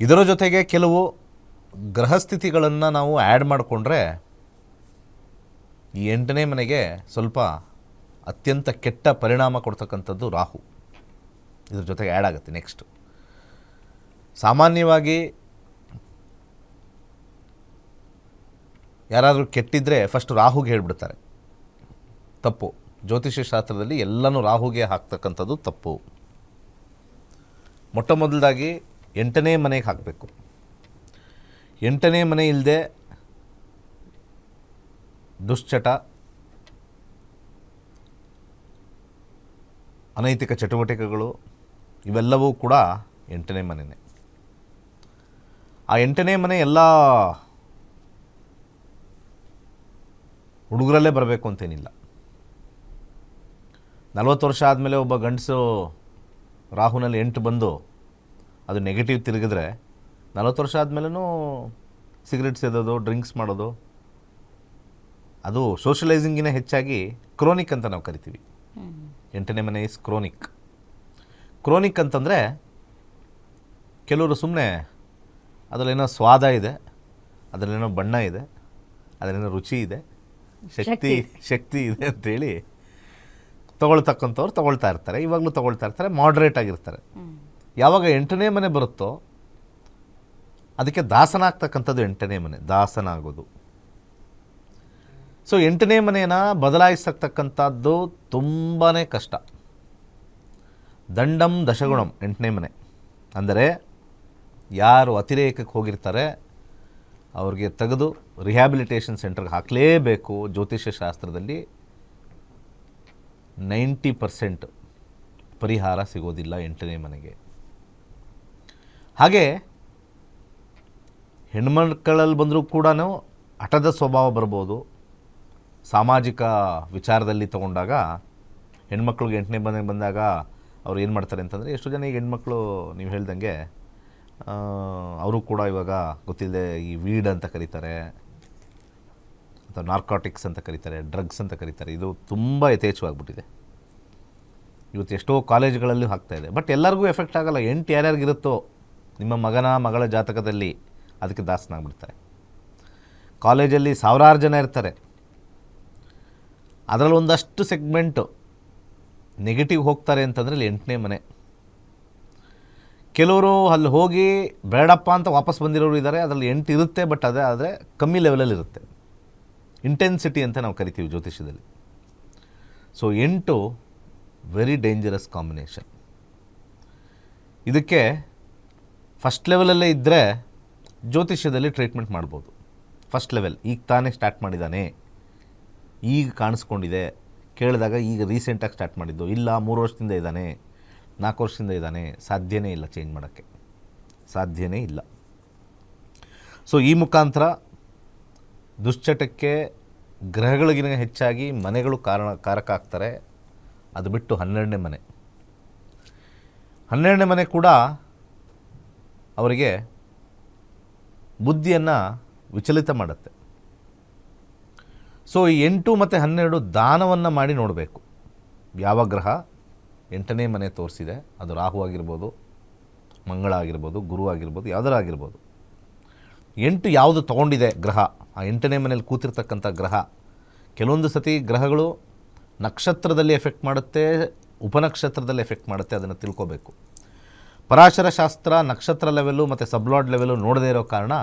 ಇದರ ಜೊತೆಗೆ ಕೆಲವು ಗ್ರಹಸ್ಥಿತಿಗಳನ್ನು ನಾವು ಆ್ಯಡ್ ಮಾಡಿಕೊಂಡ್ರೆ ಈ ಎಂಟನೇ ಮನೆಗೆ ಸ್ವಲ್ಪ ಅತ್ಯಂತ ಕೆಟ್ಟ ಪರಿಣಾಮ ಕೊಡ್ತಕ್ಕಂಥದ್ದು ರಾಹು. ಇದ್ರ ಜೊತೆಗೆ ಆ್ಯಡ್ ಆಗುತ್ತೆ ನೆಕ್ಸ್ಟ್ ಸಾಮಾನ್ಯವಾಗಿ ಯಾರಾದರೂ ಕೆಟ್ಟಿದ್ದರೆ ಫಸ್ಟ್ ರಾಹುಗೆ ಹೇಳ್ಬಿಡ್ತಾರೆ. ತಪ್ಪು. ಜ್ಯೋತಿಷ್ಯ ಶಾಸ್ತ್ರದಲ್ಲಿ ಎಲ್ಲನೂ ರಾಹುಗೆ ಹಾಕ್ತಕ್ಕಂಥದ್ದು ತಪ್ಪು. ಮೊಟ್ಟ ಮೊದಲದಾಗಿ ಎಂಟನೇ ಮನೆಗೆ ಹಾಕಬೇಕು. ಎಂಟನೇ ಮನೆ ಇಲ್ಲದೆ ದುಶ್ಚಟ, ಅನೈತಿಕ ಚಟುವಟಿಕೆಗಳು, ಇವೆಲ್ಲವೂ ಕೂಡ ಎಂಟನೇ ಮನೆಯೇ ಆ ಎಂಟನೇ ಮನೆ ಎಲ್ಲ ಹುಡುಗರಲ್ಲೇ ಬರಬೇಕು ಅಂತೇನಿಲ್ಲ. ನಲವತ್ತು ವರ್ಷ ಆದಮೇಲೆ ಒಬ್ಬ ಗಂಡಸು ರಾಹುನಲ್ಲಿ ಎಂಟು ಬಂದು ಅದು ನೆಗೆಟಿವ್ ತಿರುಗಿದ್ರೆ ನಲವತ್ತು ವರ್ಷ ಆದಮೇಲೂ ಸಿಗರೆಟ್ಸ್ ಎದೋದು ಡ್ರಿಂಕ್ಸ್ ಮಾಡೋದು. ಅದು ಸೋಷಲೈಸಿಂಗಿನ ಹೆಚ್ಚಾಗಿ ಕ್ರೋನಿಕ್ ಅಂತ ನಾವು ಕರಿತೀವಿ. ಎಂಟನೇ ಮನೆ ಇಸ್ ಕ್ರೋನಿಕ್ ಕ್ರೋನಿಕ್ ಅಂತಂದರೆ ಕೆಲವರು ಸುಮ್ಮನೆ ಅದರಲ್ಲೇನೋ ಸ್ವಾದ ಇದೆ ಅದರಲ್ಲೇನೋ ಬಣ್ಣ ಇದೆ ಅದರಲ್ಲೇನೋ ರುಚಿ ಇದೆ ಶಕ್ತಿ ಶಕ್ತಿ. ಇದೆ ಅಂತೇಳಿ ತೊಗೊಳ್ತಕ್ಕಂಥವ್ರು ತೊಗೊಳ್ತಾ ಇರ್ತಾರೆ ಇವಾಗಲೂ ತೊಗೊಳ್ತಾ ಇರ್ತಾರೆ ಮಾಡ್ರೇಟ್ ಆಗಿರ್ತಾರೆ. ಯಾವಾಗ ಎಂಟನೇ ಮನೆ ಬರುತ್ತೋ ಅದಕ್ಕೆ ದಾಸನ ಆಗ್ತಕ್ಕಂಥದ್ದು ಎಂಟನೇ ಮನೆ ದಾಸನ ಆಗೋದು ಸೊ ಎಂಟನೇ ಮನೆಯನ್ನು ಬದಲಾಯಿಸ್ತಕ್ಕಂಥದ್ದು ತುಂಬಾ ಕಷ್ಟ. ದಂಡಂ ದಶಗುಣಂ ಎಂಟನೇ ಮನೆ. ಅಂದರೆ ಯಾರು ಅತಿರೇಕಕ್ಕೆ ಹೋಗಿರ್ತಾರೆ, ಅವ್ರಿಗೆ ತೆಗೆದು ರಿಹ್ಯಾಬಿಲಿಟೇಷನ್ ಸೆಂಟರ್ಗೆ ಹಾಕಲೇಬೇಕು. ಜ್ಯೋತಿಷ್ಯ ಶಾಸ್ತ್ರದಲ್ಲಿ ನೈಂಟಿ ಪರ್ಸೆಂಟ್ ಪರಿಹಾರ ಸಿಗೋದಿಲ್ಲ ಎಂಟನೇ ಮನೆಗೆ. ಹಾಗೆ ಹೆಣ್ಮಕ್ಕಳಲ್ಲಿ ಬಂದರೂ ಕೂಡ ಹಠದ ಸ್ವಭಾವ ಬರ್ಬೋದು. ಸಾಮಾಜಿಕ ವಿಚಾರದಲ್ಲಿ ತಗೊಂಡಾಗ ಹೆಣ್ಮಕ್ಳಿಗೆ ಎಂಟನೇ ಬಂದ ಬಂದಾಗ ಅವ್ರು ಏನು ಮಾಡ್ತಾರೆ ಅಂತಂದರೆ, ಎಷ್ಟೋ ಜನ ಈಗ ಹೆಣ್ಮಕ್ಳು ನೀವು ಹೇಳ್ದಂಗೆ ಅವರು ಕೂಡ ಇವಾಗ ಗೊತ್ತಿಲ್ಲದೆ ಈ ವೀಡ್ ಅಂತ ಕರೀತಾರೆ, ಅಥವಾ ನಾರ್ಕಾಟಿಕ್ಸ್ ಅಂತ ಕರೀತಾರೆ, ಡ್ರಗ್ಸ್ ಅಂತ ಕರೀತಾರೆ. ಇದು ತುಂಬ ಯಥೇಚ್ಛವಾಗ್ಬಿಟ್ಟಿದೆ. ಇವತ್ತು ಎಷ್ಟೋ ಕಾಲೇಜ್ಗಳಲ್ಲೂ ಹಾಕ್ತಾಯಿದೆ ಬಟ್ ಎಲ್ಲರಿಗೂ ಎಫೆಕ್ಟ್ ಆಗೋಲ್ಲ. ಎಂಟು ಯಾರ್ಯಾರಿಗಿರುತ್ತೋ ನಿಮ್ಮ ಮಗನ ಮಗಳ ಜಾತಕದಲ್ಲಿ ಅದಕ್ಕೆ ದಾಸನಾಗ್ಬಿಡ್ತಾರೆ. ಕಾಲೇಜಲ್ಲಿ ಸಾವಿರಾರು ಜನ ಇರ್ತಾರೆ. ಅದರಲ್ಲಿ ಒಂದಷ್ಟು ಸೆಗ್ಮೆಂಟು ನೆಗೆಟಿವ್ ಹೋಗ್ತಾರೆ ಅಂತಂದರೆ ಅಲ್ಲಿ ಎಂಟನೇ ಮನೆ. ಕೆಲವರು ಅಲ್ಲಿ ಹೋಗಿ ಬೇಡಪ್ಪ ಅಂತ ವಾಪಸ್ ಬಂದಿರೋರು ಇದ್ದಾರೆ, ಅದರಲ್ಲಿ ಎಂಟು ಇರುತ್ತೆ, ಬಟ್ ಅದೇ ಆದರೆ ಕಮ್ಮಿ ಲೆವೆಲಲ್ಲಿ ಇರುತ್ತೆ. ಇಂಟೆನ್ಸಿಟಿ ಅಂತ ನಾವು ಕರಿತೀವಿ ಜ್ಯೋತಿಷ್ಯದಲ್ಲಿ. ಸೊ ಎಂಟು ವೆರಿ ಡೇಂಜರಸ್ ಕಾಂಬಿನೇಷನ್ ಇದಕ್ಕೆ ಫಸ್ಟ್ ಲೆವೆಲಲ್ಲೇ ಇದ್ದರೆ ಜ್ಯೋತಿಷ್ಯದಲ್ಲಿ ಟ್ರೀಟ್ಮೆಂಟ್ ಮಾಡ್ಬೋದು. ಫಸ್ಟ್ ಲೆವೆಲ್ ಈಗ ತಾನೇ ಸ್ಟಾರ್ಟ್ ಮಾಡಿದ್ದಾನೆ ಈಗ ಕಾಣಿಸ್ಕೊಂಡಿದೆ. ಕೇಳಿದಾಗ ಈಗ ರೀಸೆಂಟಾಗಿ ಸ್ಟಾರ್ಟ್ ಮಾಡಿದ್ದು. ಇಲ್ಲ, ಮೂರು ವರ್ಷದಿಂದ ಇದ್ದಾನೆ. ನಾಲ್ಕು ವರ್ಷದಿಂದ ಇದ್ದಾನೆ. ಸಾಧ್ಯನೇ ಇಲ್ಲ ಚೇಂಜ್ ಮಾಡೋಕ್ಕೆ. ಸಾಧ್ಯನೇ ಇಲ್ಲ. ಸೊ ಈ ಮುಖಾಂತರ ದುಶ್ಚಟಕ್ಕೆ ಗ್ರಹಗಳಿಗಿನ ಹೆಚ್ಚಾಗಿ ಮನೆಗಳು ಕಾರಣ, ಕಾರಕ ಆಗ್ತಾರೆ. ಅದು ಬಿಟ್ಟು ಹನ್ನೆರಡನೇ ಮನೆ. ಹನ್ನೆರಡನೇ ಮನೆ ಕೂಡ ಅವರಿಗೆ ಬುದ್ಧಿಯನ್ನು ವಿಚಲಿತ ಮಾಡುತ್ತೆ. ಸೊ ಈ ಎಂಟು ಮತ್ತು ಹನ್ನೆರಡು ದಾನವನ್ನು ಮಾಡಿ ನೋಡಬೇಕು. ಯಾವ ಗ್ರಹ? ಎಂಟನೇ ಮನೆ ತೋರಿಸಿದೆ. ಅದು ರಾಹು ಆಗಿರ್ಬೋದು, ಮಂಗಳ ಆಗಿರ್ಬೋದು, ಗುರು ಆಗಿರ್ಬೋದು, ಯಾವುದರ ಆಗಿರ್ಬೋದು. ಎಂಟು ಯಾವುದು ತಗೊಂಡಿದೆ ಗ್ರಹ? ಆ ಎಂಟನೇ ಮನೇಲಿ ಕೂತಿರ್ತಕ್ಕಂಥ ಗ್ರಹ. ಕೆಲವೊಂದು ಸತಿ ಗ್ರಹಗಳು ನಕ್ಷತ್ರದಲ್ಲಿ ಎಫೆಕ್ಟ್ ಮಾಡುತ್ತೆ, ಉಪನಕ್ಷತ್ರದಲ್ಲಿ ಎಫೆಕ್ಟ್ ಮಾಡುತ್ತೆ, ಅದನ್ನು ತಿಳ್ಕೋಬೇಕು. ಪರಾಶರ ಶಾಸ್ತ್ರ ನಕ್ಷತ್ರ ಲೆವೆಲ್ಲು ಮತ್ತು ಸಬ್ಲಾಡ್ ಲೆವೆಲ್ಲು ನೋಡದೇ ಇರೋ ಕಾರಣ